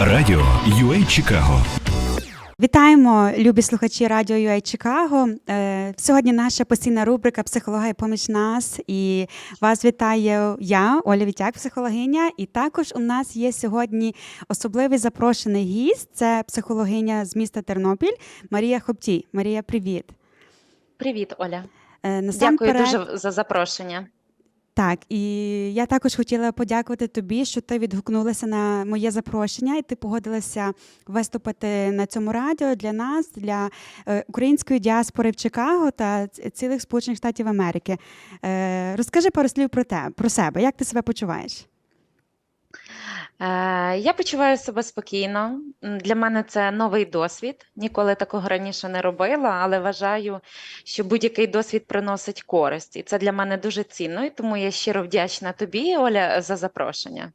Радіо UA Чикаго Вітаємо, любі слухачі радіо UA Чикаго. Е, Сьогодні наша постійна рубрика Психологія поміж нас. І вас вітаю я, Оля Вітяк, психологиня. І також у нас є сьогодні особливий запрошений гість. Це психологиня з міста Тернопіль Марія Хоптій. Марія, привіт. Привіт, Оля. Е, Дякую дуже за запрошення. Так, і я також хотіла подякувати тобі, що ти відгукнулася на моє запрошення, і ти погодилася виступити на цьому радіо для нас, для е, української діаспори в Чикаго та цілих Сполучених Штатів Америки. Е, розкажи пару слів про те, про себе. Як ти себе почуваєш? Е, я почуваю себе спокійно. Для мене це новий досвід. Ніколи такого раніше не робила, але вважаю, що будь-який досвід приносить користь. І це для мене дуже цінно. І тому я щиро вдячна тобі, Оля, за запрошення.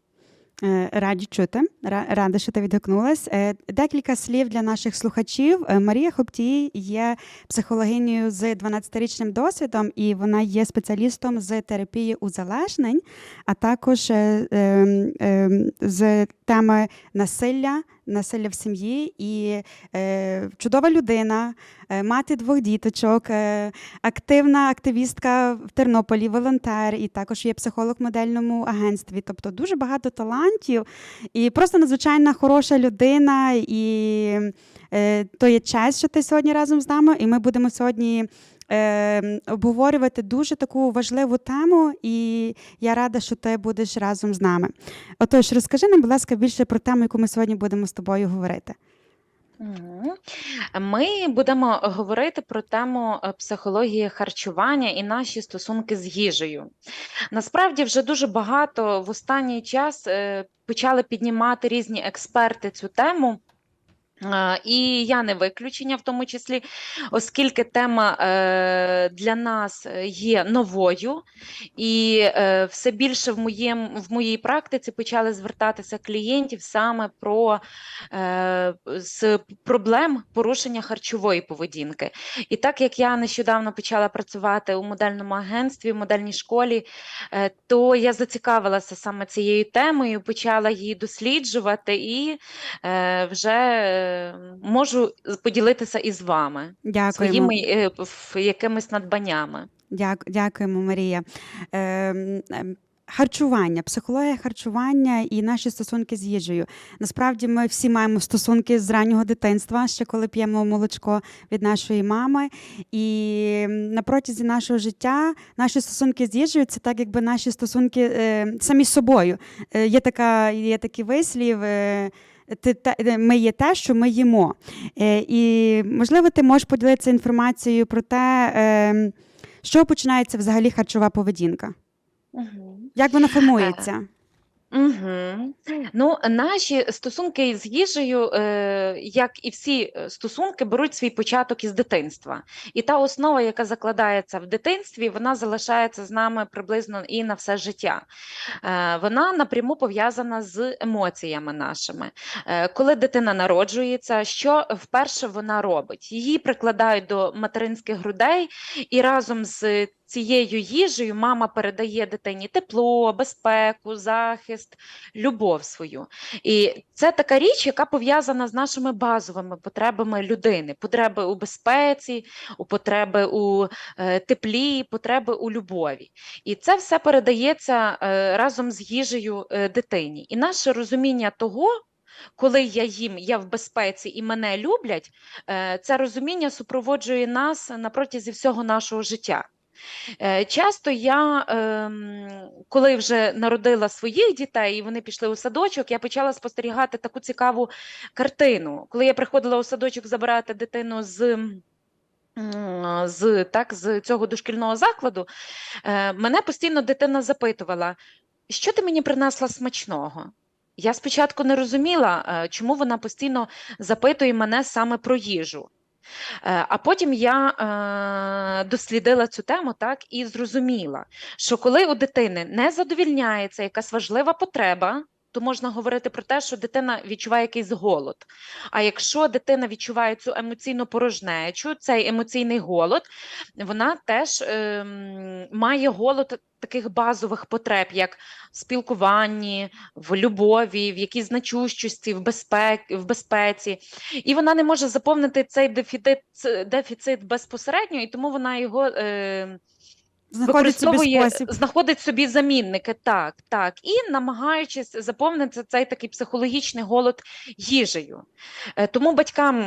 Е, Раді чути, рада, що ти відгукнулась. Е, Декілька слів для наших слухачів. Е, Марія Хоптій є психологинею з 12-річним досвідом, і вона є спеціалістом з терапії узалежнень, а також ем, ем, з теми насилля, насилля в сім'ї і е, чудова людина, е, мати двох діточок, е, активна активістка в Тернополі, волонтер, і також є психолог в модельному агентстві. Тобто дуже багато талантів і просто надзвичайно хороша людина. І е, то є честь, що ти сьогодні разом з нами. І ми будемо сьогодні. Е, Обговорювати дуже таку важливу тему, і я рада, що ти будеш разом з нами. Отож, розкажи нам, будь ласка, більше про тему, яку ми сьогодні будемо з тобою говорити. Ми будемо говорити про тему е, психології харчування і наші стосунки з їжею. Насправді, вже дуже багато в останній час е, почали піднімати різні експерти цю тему. Е, І я не виключення, в тому числі, оскільки тема е, для нас е, є новою, і все більше в, моєм, в моїй практиці почали звертатися клієнтів саме про з проблем порушення харчової поведінки. І так як я нещодавно почала працювати у модельному агентстві, в модельній школі, то я зацікавилася саме цією темою, почала її досліджувати і вже можу поділитися із вами Дякуємо. своїми е, якимись надбаннями. Дяк, дякуємо, Марія. Ем, Харчування, психологія харчування і наші стосунки з їжею. Насправді ми всі маємо стосунки з раннього дитинства, ще коли п'ємо молочко від нашої мами. І на протязі нашого життя наші стосунки з їжею це так, якби наші стосунки е, самі з собою. Е, є, така, є такий вислів. Е, е, ми є те, що ми їмо. Е, і можливо, ти можеш поділитися інформацією про те, що починається взагалі харчова поведінка? Як вона формується? Угу. Ну, наші стосунки з їжею, е, як і всі е, стосунки, беруть свій початок із дитинства. І та основа, яка закладається в дитинстві, вона залишається з нами приблизно і на все життя. Е, вона напряму пов'язана з емоціями нашими. Е, коли дитина народжується, що вперше вона робить? Її прикладають до материнських грудей, і разом з цією їжею мама передає дитині тепло, безпеку, захист, любов свою. І це така річ, яка пов'язана з нашими базовими потребами людини: потреби у безпеці, у потреби у е, теплі, потреби у любові. І це все передається е, разом з їжею е, дитині. І наше розуміння того. Коли я їм, я в безпеці і мене люблять, це розуміння супроводжує нас на протязі всього нашого життя. Е, Часто я, ем, коли вже народила своїх дітей, і вони пішли у садочок, я почала спостерігати таку цікаву картину. Коли я приходила у садочок забирати дитину з. З, так, з цього дошкільного закладу, е, мене постійно дитина запитувала, що ти мені принесла смачного? Я спочатку не розуміла, е, чому вона постійно запитує мене саме про їжу. Е, А потім я е, дослідила цю тему так і зрозуміла, що коли у дитини не задовільняється якась важлива потреба, то можна говорити про те, що дитина відчуває якийсь голод. А якщо дитина відчуває цю емоційну порожнечу, цей емоційний голод, вона теж ем, має голод таких базових потреб, як в спілкуванні, в любові, в якійсь значущості, в, безпек, в безпеці. І вона не може заповнити цей дефіцит, дефіцит безпосередньо, і тому вона його. Е, Знаходить собі спосіб. знаходить собі замінники, так, так, і намагаючись заповнити цей такий психологічний голод їжею. Е, Тому батькам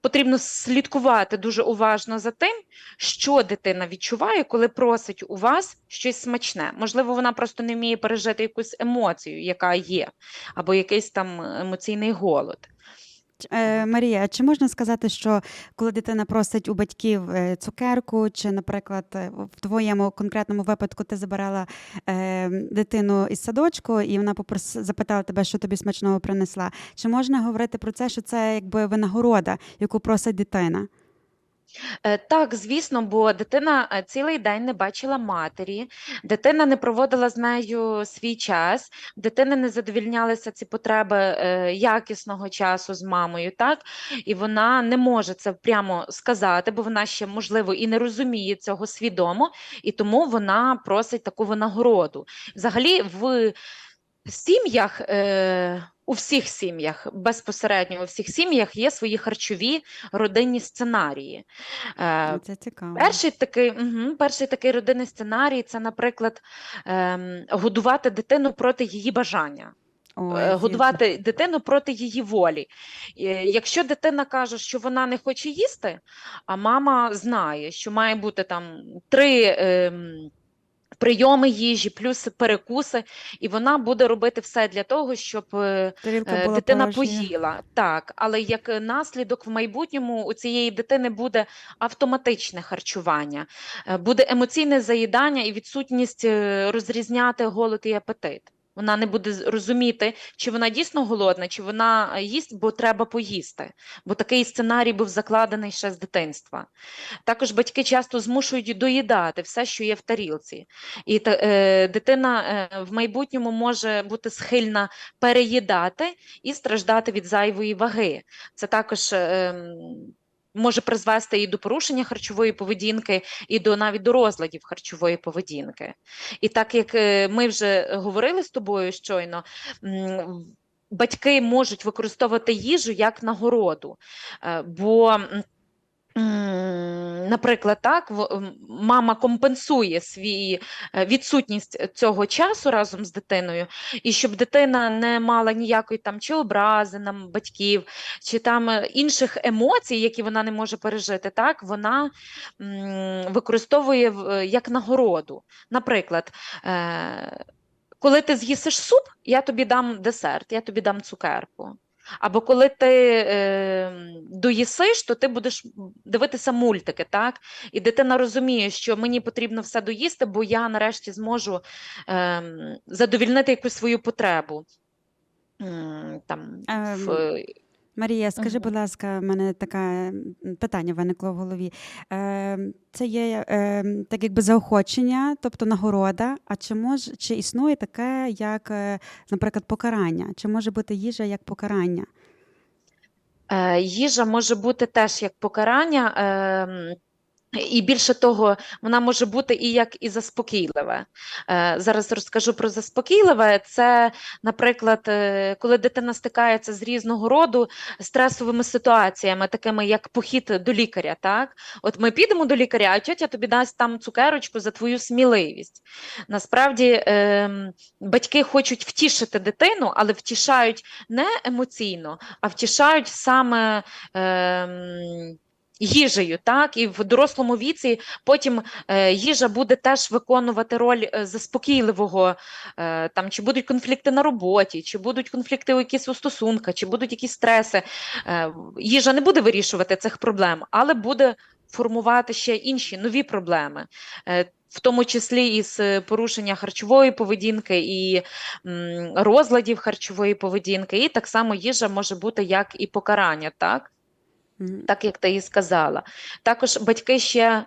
потрібно слідкувати дуже уважно за тим, що дитина відчуває, коли просить у вас щось смачне. Можливо, вона просто не вміє пережити якусь емоцію, яка є, або якийсь там емоційний голод. Е, Марія, чи можна сказати, що коли дитина просить у батьків е, цукерку, чи, наприклад, е, в твоєму конкретному випадку ти забирала дитину із садочку, і вона попрос... запитала тебе, що тобі смачного принесла? Чи можна говорити про це, що це якби винагорода, яку просить дитина? Е, Так, звісно, бо дитина е, цілий день не бачила матері, дитина не проводила з нею свій час, дитини не задовільнялися ці потреби е, якісного часу з мамою, так? І вона не може це прямо сказати, бо вона ще, можливо, і не розуміє цього свідомо, і тому вона просить таку винагороду. Взагалі, в сім'ях. У всіх сім'ях, безпосередньо у всих сім'ях є свої харчові родинні сценарії. Е, Це цікаво. Перший такий, угу, перший такий родинний сценарій це, наприклад, ем, годувати дитину проти її бажання. Ой, Е, годувати дитину проти її волі. Е, Якщо дитина каже, що вона не хоче їсти, а мама знає, що має бути там три. ем, Прийоми їжі, плюс перекуси, і вона буде робити все для того, щоб е, Тарілка Е, Дитина порожня. поїла, так, але як наслідок в майбутньому у цієї дитини буде автоматичне харчування, е, буде емоційне заїдання і відсутність розрізняти голод і апетит. Вона не буде розуміти, чи вона дійсно голодна, чи вона е, їсть, бо треба поїсти. Бо такий сценарій був закладений ще з дитинства. Також батьки часто змушують доїдати все, що є в тарілці. І е, дитина е, в майбутньому може бути схильна переїдати і страждати від зайвої ваги. Це також ем, може призвести і до порушення харчової поведінки, і до навіть до розладів харчової поведінки. І так як е, ми вже говорили з тобою щойно. Батьки можуть використовувати їжу як нагороду, Е, бо Наприклад, так, мама компенсує свій е, відсутність цього часу разом з дитиною, і щоб дитина не мала ніякої там чи образи на м- батьків, чи там е, інших емоцій, які вона не може пережити, так, вона використовує е, як нагороду. Наприклад, коли ти з'їсиш суп, я тобі дам десерт, я тобі дам цукерку. Або коли ти е, доїсиш, то ти будеш дивитися мультики, так? І дитина розуміє, що мені потрібно все доїсти, бо я нарешті зможу е, задовільнити якусь свою потребу. Там, в, Ем, Марія, скажи, будь ласка, в мене таке питання виникло в голові. Е, Це є е, так якби заохочення, тобто нагорода. А чи може чи існує таке, як, е, наприклад, покарання? Чи може бути їжа як покарання? Е, Їжа може бути теж як покарання, ем, і більше того, вона може бути і як і заспокійливе. Е, Зараз розкажу про заспокійливе. Це, наприклад, е, коли дитина стикається з різного роду стресовими ситуаціями, такими як похід до лікаря. Так? От ми підемо до лікаря, а тьотя тобі дасть там цукерочку за твою сміливість. Насправді ем, батьки хочуть втішити дитину, але втішають не емоційно, а втішають саме. Їжею, так, і в дорослому віці потім е, їжа буде теж виконувати роль е, заспокійливого, е, там, чи будуть конфлікти на роботі, чи будуть конфлікти у якісь у стосунках, чи будуть якісь стреси. Їжа не буде вирішувати цих проблем, але буде формувати ще інші нові проблеми. В тому числі із порушення харчової поведінки і розладів харчової поведінки, і так само їжа може бути як і покарання, так? Так як ти і сказала. Також батьки ще е,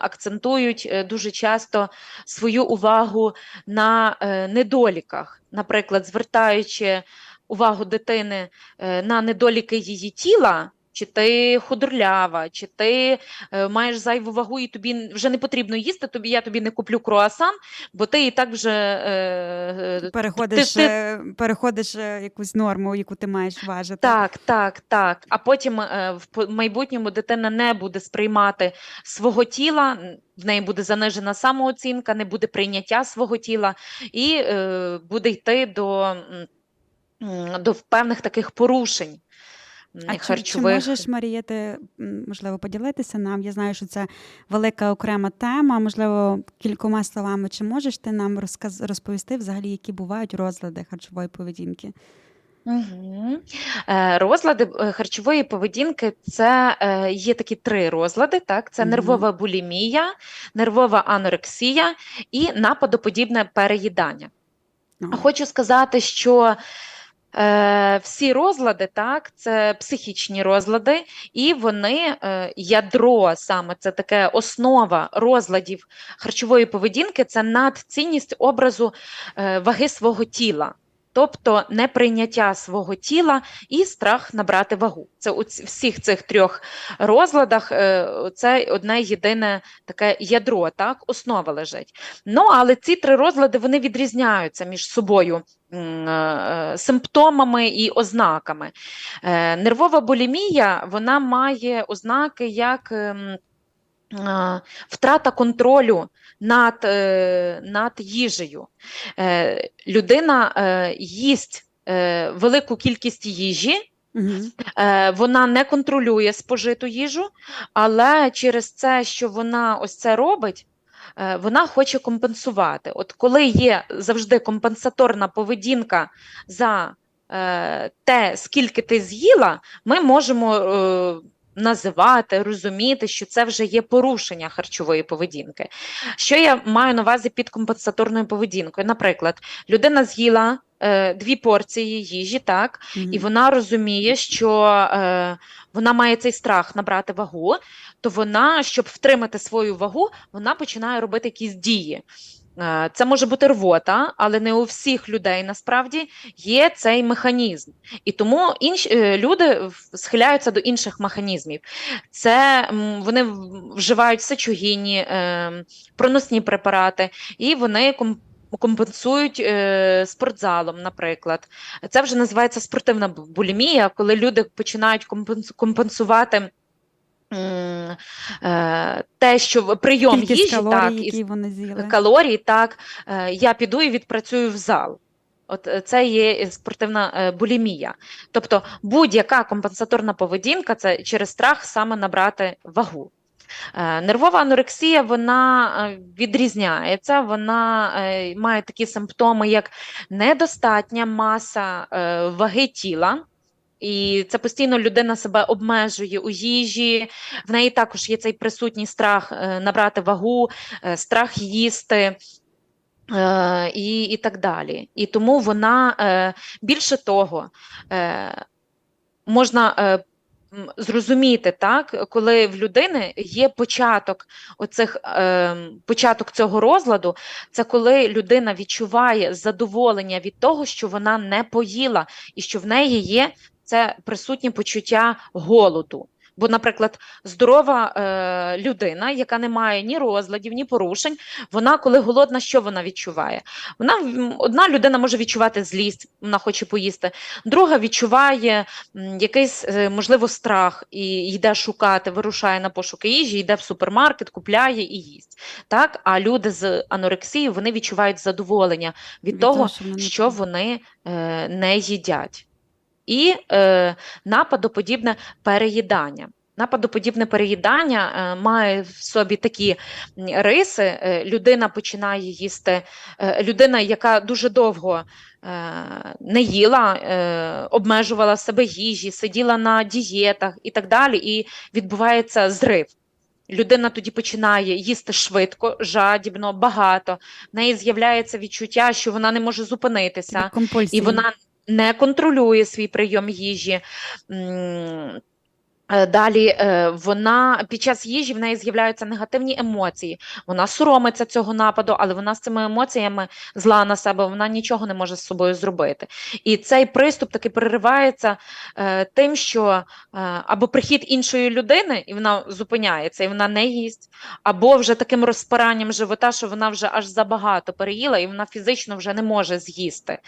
акцентують е, дуже часто свою увагу на е, недоліках, наприклад, звертаючи увагу дитини е, на недоліки її тіла. Чи ти худорлява, чи ти е, маєш зайву вагу, і тобі вже не потрібно їсти, тобі я тобі не куплю круасан, бо ти і так вже е, е, Переходиш, ти- е, переходиш якусь норму, яку ти маєш важити. Так, так, так. А потім е, в майбутньому дитина не буде сприймати свого тіла, в неї буде занижена самооцінка, не буде прийняття свого тіла, і е, буде йти до, до певних таких порушень А чи, чи можеш, Марія, ти можливо поділитися нам? Я знаю, що це велика окрема тема. Можливо, кількома словами, чи можеш ти нам розказ... розповісти взагалі, які бувають розлади харчової поведінки? Угу. Розлади е, харчової поведінки це е, є такі три розлади. Так, це нервова булімія, нервова анорексія і нападоподібне переїдання. Хочу сказати, що е, всі розлади, так, це психічні розлади, і вони е, ядро саме це таке основа розладів харчової поведінки, це надцінність образу е, ваги свого тіла. Тобто неприйняття свого тіла і страх набрати вагу. Це у всіх цих трьох розладах е, це одне єдине таке ядро, так, основа лежить. Ну, але ці три розлади вони відрізняються між собою е, е, симптомами і ознаками. Нервова булімія вона має ознаки як ем, втрата контролю над, е, над їжею. Е, Людина е, їсть велику кількість їжі. Е, Вона не контролює спожиту їжу, але через це, що вона ось це робить, вона хоче компенсувати. От коли є завжди компенсаторна поведінка за те, скільки ти з'їла, ми можемо називати, розуміти, що це вже є порушення харчової поведінки. Що я маю на увазі під компенсаторною поведінкою? Наприклад, людина з'їла е, дві порції їжі, так, і вона розуміє, що е, вона має цей страх набрати вагу, то вона, щоб втримати свою вагу, вона починає робити якісь дії. Е, Це може бути рвота, але не у всіх людей насправді є цей механізм. І тому інші е, люди схиляються до інших механізмів. Це вони вживають сечогінні, е, проносні препарати, і вони ком- компенсують спортзалом, наприклад. Це вже називається спортивна булімія, коли люди починають компенс- компенсувати. Е, Те, що прийом Кількість їжі, калорій, так, і які вони з'їли. калорій, так, е, я піду і відпрацюю в зал. От е, це є спортивна булімія. Тобто будь-яка компенсаторна поведінка це через страх саме набрати вагу. Нервова анорексія вона відрізняється, вона має такі симптоми, як недостатня маса ваги тіла. І це постійно людина себе обмежує у їжі. В неї також є цей присутній страх е, набрати вагу, е, страх їсти. е, І, і так далі. І тому вона більше того, можна зрозуміти, так, коли в людини є початок оцих, початок цього розладу, це коли людина відчуває задоволення від того, що вона не поїла, і що в неї є це присутнє почуття голоду. Бо, наприклад, здорова е, людина, яка не має ні розладів, ні порушень, вона, коли голодна, що вона відчуває? Вона одна людина може відчувати злість, вона хоче поїсти, друга відчуває м, якийсь, е, можливо, страх і йде шукати, вирушає на пошуки їжі, йде в супермаркет, купляє і їсть. Так? А люди з анорексією вони відчувають задоволення від, Від того, того, що вони що вони е, не їдять. І е, нападоподібне переїдання. Нападоподібне переїдання е, має в собі такі риси. Е, людина починає їсти, е, людина, яка дуже довго е, не їла, е, обмежувала себе їжі, сиділа на дієтах і так далі, і відбувається зрив. Людина тоді починає їсти швидко, жадібно, багато. В неї з'являється відчуття, що вона не може зупинитися. І вона не контролює свій прийом їжі. Е, Далі е, вона під час їжі в неї з'являються негативні емоції. Вона соромиться цього нападу, але вона з цими емоціями зла на себе, вона нічого не може з собою зробити. І цей приступ таки переривається е, тим, що або прихід іншої людини, і вона зупиняється, і вона не їсть, або вже таким розпиранням живота, що вона вже аж забагато переїла, і вона фізично вже не може з'їсти.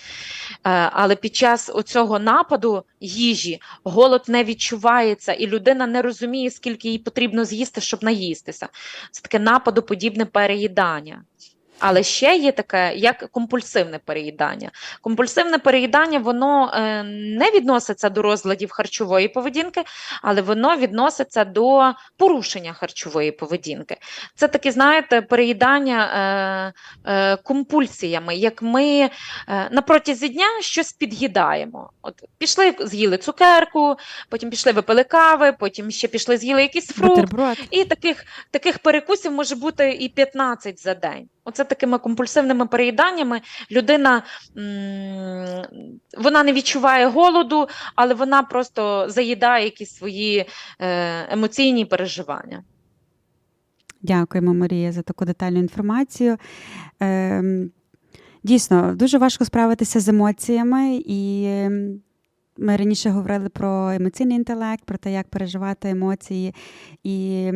Але під час цього нападу їжі голод не відчувається, і людина не розуміє, скільки їй потрібно з'їсти, щоб наїстися. Це таке нападоподібне переїдання. Але ще є таке, як компульсивне переїдання. Компульсивне переїдання воно е, не відноситься до розладів харчової поведінки, але воно відноситься до порушення харчової поведінки. Це таке, знаєте, переїдання е, е, компульсіями, як ми на протязі дня щось під'їдаємо. От пішли, з'їли цукерку, потім пішли випили кави, потім ще пішли, з'їли якийсь фрукт. Бутерброд. І таких, таких перекусів може бути і 15 за день. Оце такими компульсивними переїданнями людина вона не відчуває голоду, але вона просто заїдає якісь свої е, емоційні переживання. Дякуємо, Марія, за таку детальну інформацію. Ем, Дійсно, дуже важко справитися з емоціями, і ем, ми раніше говорили про емоційний інтелект, про те, як переживати емоції. І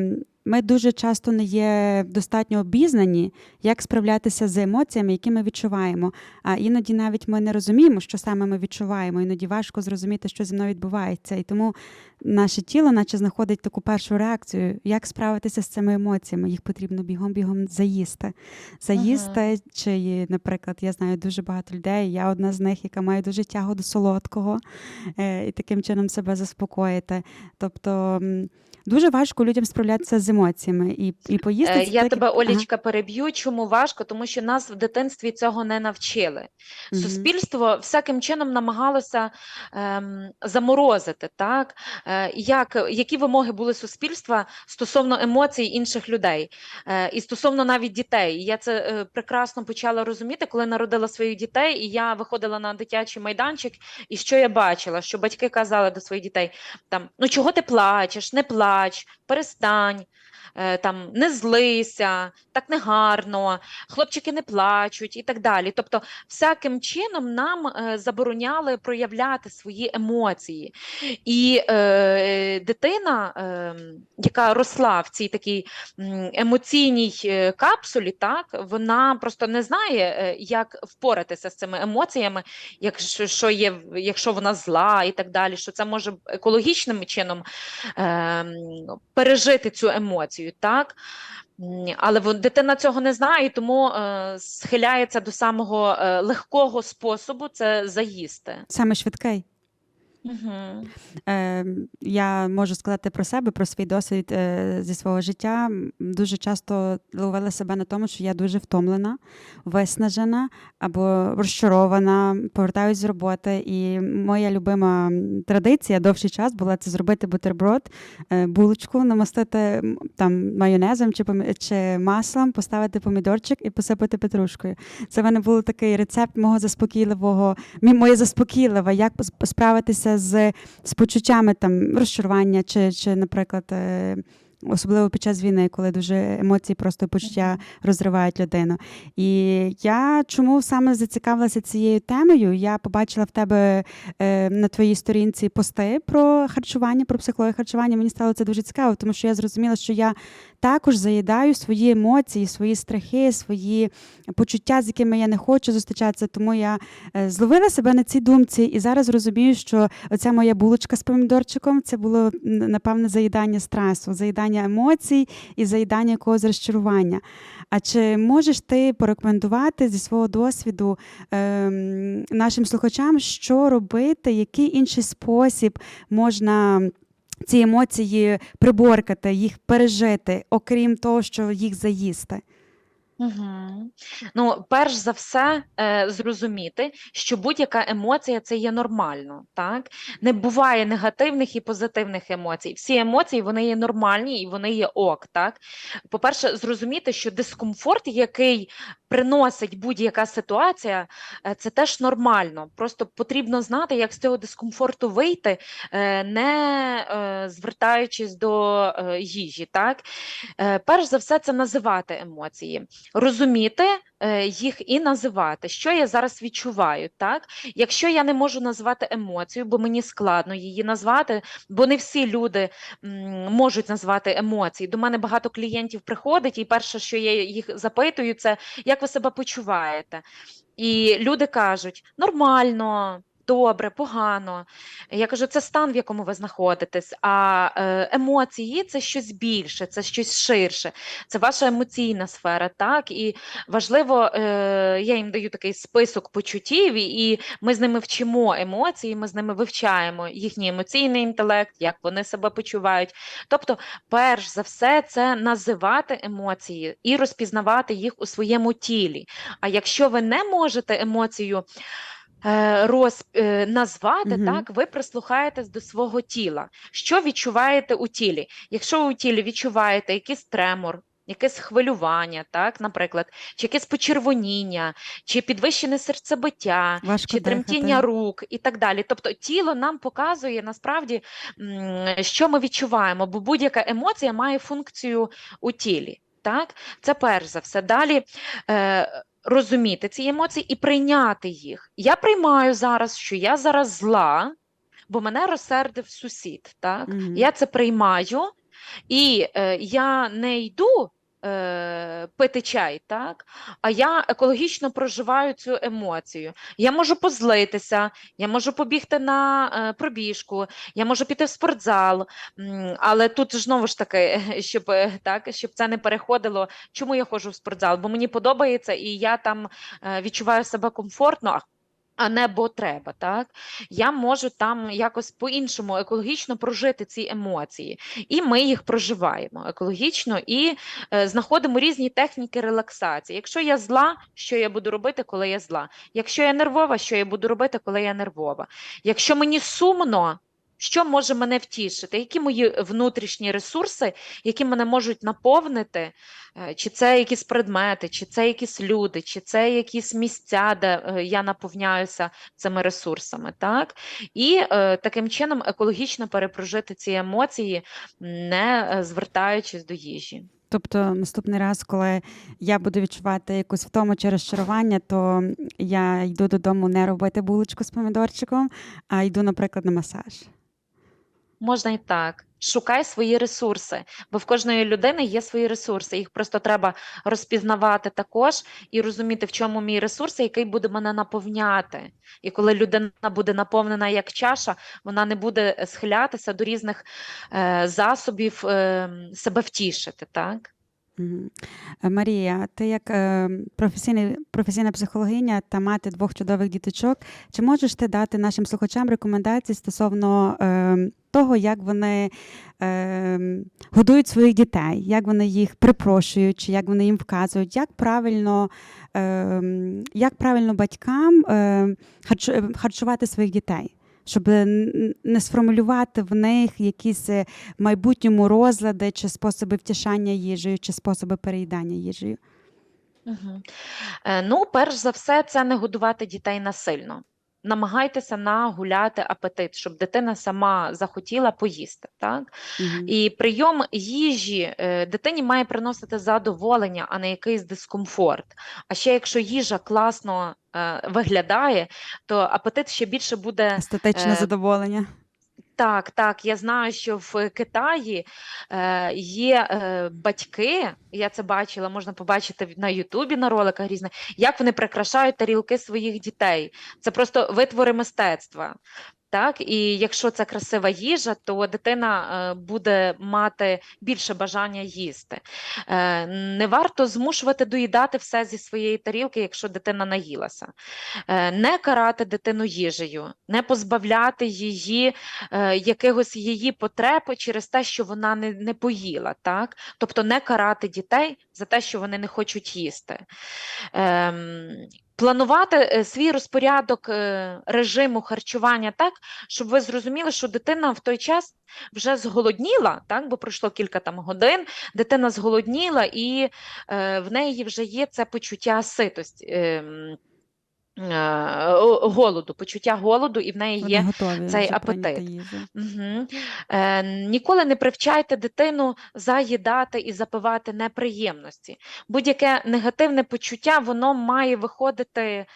ми дуже часто не є достатньо обізнані, як справлятися з емоціями, які ми відчуваємо. А іноді навіть ми не розуміємо, що саме ми відчуваємо. Іноді важко зрозуміти, що зі мною відбувається. І тому наше тіло, наче знаходить таку першу реакцію, як справитися з цими емоціями. Їх потрібно бігом-бігом заїсти. Заїсти, чи, наприклад, я знаю дуже багато людей. Я одна з них, яка має дуже тягу до солодкого, е, і таким чином себе заспокоїти. Тобто. Дуже важко людям справлятися з емоціями і, і поїсти. Е, Я так- тебе, Ага. Олічка, переб'ю. Чому важко? Тому що нас в дитинстві цього не навчили. Мгм. Суспільство всяким чином намагалося ем, заморозити, так? Е, як, які вимоги були суспільства стосовно емоцій інших людей е, і стосовно навіть дітей. Я це е, прекрасно почала розуміти, коли народила своїх дітей, і я виходила на дитячий майданчик, і що я бачила? Що батьки казали до своїх дітей: там, ну чого ти плачеш, не плач, перестань. Е, Там не злися, так не гарно, хлопчики не плачуть і так далі. Тобто, всяким чином нам е, забороняли проявляти свої емоції. І е, дитина, е, яка росла в цій такій емоційній е, капсулі, так вона просто не знає, е, як впоратися з цими емоціями, якщо що є, якщо вона зла і так далі, що це може екологічним чином ем, пережити цю емоцію, так? Але дитина цього не знає, тому е, схиляється до самого е, легкого способу це заїсти. Саме швидкий. Угу. Е, я можу сказати про себе, про свій досвід е, зі свого життя. Дуже часто ловила себе на тому, що я дуже втомлена, виснажена або розчарована, повертаюсь з роботи. І моя любима традиція довший час була це зробити бутерброд, е, булочку, намастити там майонезом чи, чи маслом, поставити помідорчик і посипати петрушкою. Це в мене був такий рецепт мого заспокійливого, моє заспокійливе, як справитися з, з почуттями там розчарування, чи, чи наприклад. Особливо під час війни, коли дуже емоції, просто почуття розривають людину. І я чому саме зацікавилася цією темою? Я побачила в тебе е, на твоїй сторінці пости про харчування, про психологію харчування. Мені стало це дуже цікаво, тому що я зрозуміла, що я також заїдаю свої емоції, свої страхи, свої почуття, з якими я не хочу зустрічатися. Тому я е, зловила себе на цій думці і зараз розумію, що оця моя булочка з помідорчиком це було напевне заїдання стресу, заїдання емоцій і заїдання якогось розчарування. А чи можеш ти порекомендувати зі свого досвіду е, нашим слухачам, що робити, який інший спосіб можна ці емоції приборкати, їх пережити, окрім того, що їх заїсти? Угу. Ну, перш за все, е, зрозуміти, що будь-яка емоція це є нормально, так? Не буває негативних і позитивних емоцій. Всі емоції вони є нормальні і вони є ок, так? По-перше, зрозуміти, що дискомфорт, який приносить будь-яка ситуація, е, це теж нормально. Просто потрібно знати, як з цього дискомфорту вийти, е, не е, звертаючись до е, їжі, так? Е, Перш за все, це називати емоції розуміти е, їх і називати, що я зараз відчуваю. Так? Якщо я не можу назвати емоцію, бо мені складно її назвати, бо не всі люди можуть назвати емоції. До мене багато клієнтів приходить, і перше, що я їх запитую, це як ви себе почуваєте? І люди кажуть: нормально. Добре, погано. Я кажу, це стан, в якому ви знаходитесь. А е, емоції це щось більше, це щось ширше, це ваша емоційна сфера, так і важливо, е, я їм даю такий список почуттів, і, ми з ними вчимо емоції, ми з ними вивчаємо їхній емоційний інтелект, як вони себе почувають. Тобто, перш за все, це називати емоції і розпізнавати їх у своєму тілі. А якщо ви не можете емоцію роз, е, назвати, Мгм. так, ви прислухаєтесь до свого тіла. Що відчуваєте у тілі? Якщо у тілі відчуваєте якийсь тремор, якесь хвилювання, так, наприклад, чи якесь почервоніння, чи підвищене серцебиття, Важко чи тремтіння рук і так далі. Тобто тіло нам показує насправді, що ми відчуваємо, бо будь-яка емоція має функцію у тілі. Так? Це перш за все. Далі е, розуміти ці емоції і прийняти їх. Я приймаю зараз, що я зараз зла, бо мене розсердив сусід. Так? Мгм. Я це приймаю, і е, я не йду. Е, Пити чай, так? А я екологічно проживаю цю емоцію. Я можу позлитися, я можу побігти на е, пробіжку, я можу піти в спортзал, але тут знову ж таки, щоб, е, так, щоб це не переходило. Чому я ходжу в спортзал? Бо мені подобається, і я там е, відчуваю себе комфортно. а- А не бо треба, так? Я можу там якось по-іншому екологічно прожити ці емоції, і ми їх проживаємо екологічно і е, знаходимо різні техніки релаксації. Якщо я зла, що я буду робити, коли я зла? Якщо я нервова, що я буду робити, коли я нервова? Якщо мені сумно, що може мене втішити? Які мої внутрішні ресурси, які мене можуть наповнити? Е, Чи це якісь предмети, чи це якісь люди, чи це якісь місця, де е, я наповняюся цими ресурсами, так? І е, таким чином екологічно перепрожити ці емоції, не звертаючись до їжі. Тобто наступний раз, коли я буду відчувати якусь втому чи розчарування, то я йду додому не робити булочку з помідорчиком, а йду, наприклад, на масаж. Можна і так. Шукай свої ресурси, бо в кожної людини є свої ресурси. Їх просто треба розпізнавати також і розуміти, в чому мій ресурс, який буде мене наповняти. І коли людина буде наповнена як чаша, вона не буде схилятися до різних е, засобів е, себе втішити. Так? Е, Марія, ти як е, професійний, професійна психологиня та мати двох чудових діточок, чи можеш ти дати нашим слухачам рекомендації стосовно е, того, як вони годують своїх дітей, як вони їх припрошують, чи як вони їм вказують, як правильно, як правильно батькам харчувати своїх дітей? Щоб не сформулювати в них якісь е, майбутньому розлади чи способи втішання їжею, чи способи переїдання їжею. Угу. Е, ну, перш за все, це не годувати дітей насильно. Намагайтеся нагуляти апетит, щоб дитина сама захотіла поїсти. Так? Угу. І прийом їжі е, дитині має приносити задоволення, а не якийсь дискомфорт. А ще якщо їжа класно е, виглядає, то апетит ще більше буде. Естетичне е, задоволення. Так, так, я знаю, що в Китаї е, є е, батьки, я це бачила, можна побачити на Ютубі на роликах різних, як вони прикрашають тарілки своїх дітей. Це просто витвори мистецтва. Так, і якщо це красива їжа, то дитина е, буде мати більше бажання їсти. Е, Не варто змушувати доїдати все зі своєї тарілки, якщо дитина наїлася. Е, Не карати дитину їжею, не позбавляти її якихось її потреб через те, що вона не, не поїла. Так? Тобто не карати дітей за те, що вони не хочуть їсти. Планувати е, свій розпорядок е, режиму харчування так, щоб ви зрозуміли, що дитина в той час вже зголодніла, так, бо пройшло кілька там годин, дитина зголодніла, і е, в неї вже є це почуття ситості. е, голоду, почуття голоду, і в неї Вони є готові цей апетит. Угу. Е, ніколи не привчайте дитину заїдати і запивати неприємності. Будь-яке негативне почуття воно має виходити е,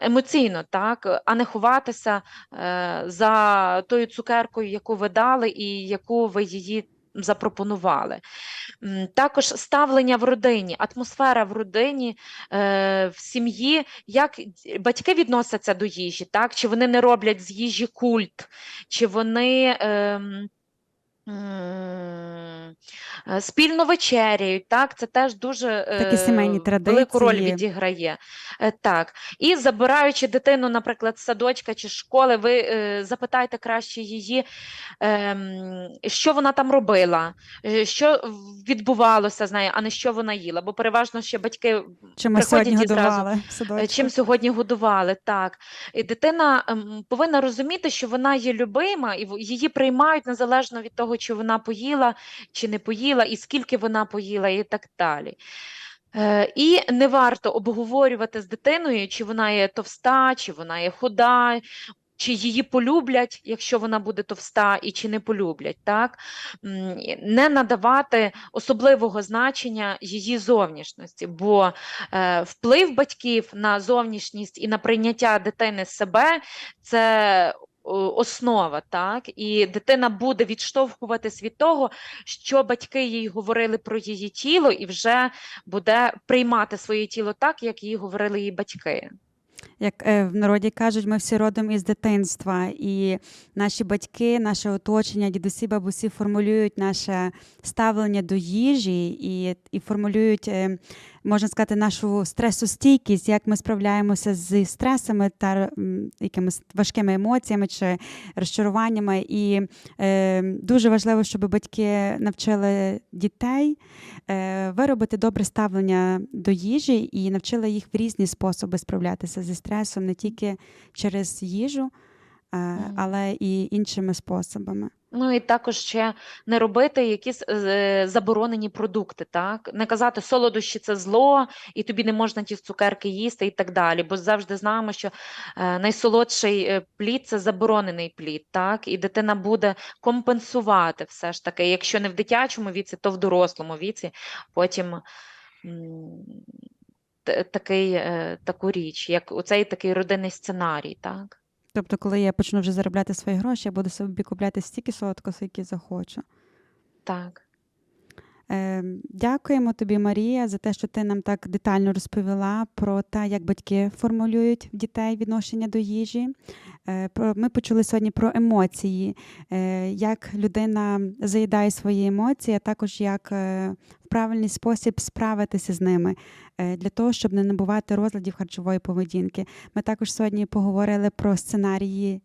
емоційно, так, а не ховатися е, за тою цукеркою, яку ви дали і яку ви її запропонували. Також ставлення в родині, атмосфера в родині, е, в сім'ї, як батьки відносяться до їжі, так? чи вони не роблять з їжі культ, чи вони ем, спільно вечеряють, так? це теж дуже Такі сімейні е, велику роль відіграє. Е, Так. І забираючи дитину, наприклад, з садочка чи школи, ви е, запитайте краще її, ем, що вона там робила, що відбувалося з нею, а не що вона їла. Бо переважно ще батьки Чим приходять сьогодні і зразу, годували? Чим сьогодні годували, так. І дитина ем, повинна розуміти, що вона є любима, і її приймають незалежно від того, чи вона поїла, чи не поїла, і скільки вона поїла, і так далі. Е, І не варто обговорювати з дитиною, чи вона є товста, чи вона є худа, чи її полюблять, якщо вона буде товста, і чи не полюблять. Так? Не надавати особливого значення її зовнішності, бо е, вплив батьків на зовнішність і на прийняття дитини себе це основа, так? І дитина буде відштовхуватись від того, що батьки їй говорили про її тіло, і вже буде приймати своє тіло так, як їй говорили її батьки. Як е, в народі кажуть, ми всі родом із дитинства, і наші батьки, наше оточення, дідусі, бабусі формулюють наше ставлення до їжі і, і формулюють, е, можна сказати, нашу стресостійкість, як ми справляємося зі стресами та якимись важкими емоціями чи розчаруваннями. І е, дуже важливо, щоб батьки навчили дітей е, виробити добре ставлення до їжі і навчили їх в різні способи справлятися зі стресом, не тільки через їжу. Але і іншими способами. Ну і також ще не робити якісь е, заборонені продукти, так? Не казати солодощі це зло, і тобі не можна ті цукерки їсти і так далі. Бо завжди знаємо, що е, найсолодший е, плід це заборонений плід, так? І дитина буде компенсувати все ж таки. Якщо не в дитячому віці, то в дорослому віці. Потім такий, е, таку річ, як оцей такий родинний сценарій, так? Тобто, коли я почну вже заробляти свої гроші, я буду собі купляти стільки солодкого, скільки захочу. Так. Е, Дякуємо тобі, Марія, за те, що ти нам так детально розповіла про те, як батьки формулюють в дітей відношення до їжі. Е, ми почули сьогодні про емоції, е, як людина заїдає свої емоції, а також як е, в правильний спосіб справитися з ними для того, щоб не набувати розладів харчової поведінки. Ми також сьогодні поговорили про сценарії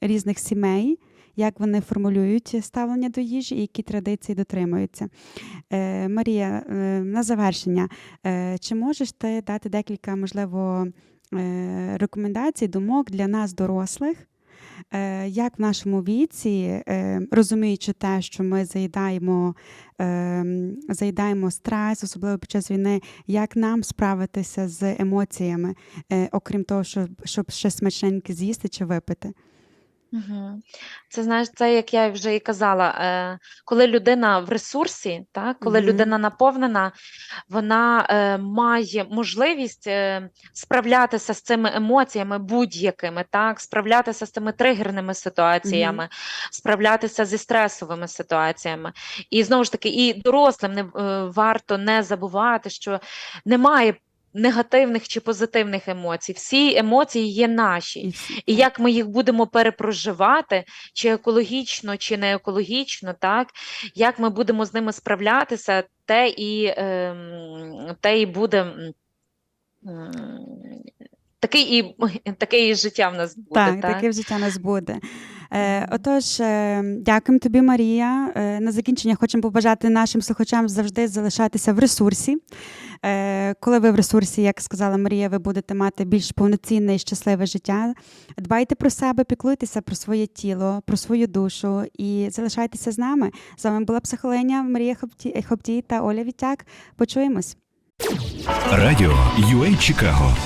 різних сімей як вони формулюють ставлення до їжі і які традиції дотримуються. Е, Марія, е, на завершення, е, чи можеш ти дати декілька, можливо, рекомендацій, думок для нас, дорослих? Як в нашому віці, розуміючи те, що ми заїдаємо, заїдаємо стрес, особливо під час війни, як нам справитися з емоціями, окрім того, щоб, щоб ще смачненьке з'їсти чи випити? Угу. Це знаєш, це як я вже і казала, е, коли людина в ресурсі, так, коли Мгм. людина наповнена, вона е, має можливість е, справлятися з цими емоціями будь-якими, так, справлятися з цими тригерними ситуаціями, справлятися зі стресовими ситуаціями. І знову ж таки, і дорослим не е, варто не забувати, що немає негативних чи позитивних емоцій. Всі емоції є наші. І як ми їх будемо перепроживати, чи екологічно, чи не екологічно, так як ми будемо з ними справлятися, те і, ем, те і буде. Такий і таке і життя в нас буде. Так, Так, таке в життя нас буде. Е, отож, е, дякуємо тобі, Марія. Е, на закінчення хочемо побажати нашим слухачам завжди залишатися в ресурсі. Коли ви в ресурсі, як сказала Марія, ви будете мати більш повноцінне і щасливе життя. Дбайте про себе, піклуйтеся про своє тіло, про свою душу і залишайтеся з нами. З вами була психологиня Марія Хоптій та Оля Вітяк. Почуємось. Радіо UA Чикаго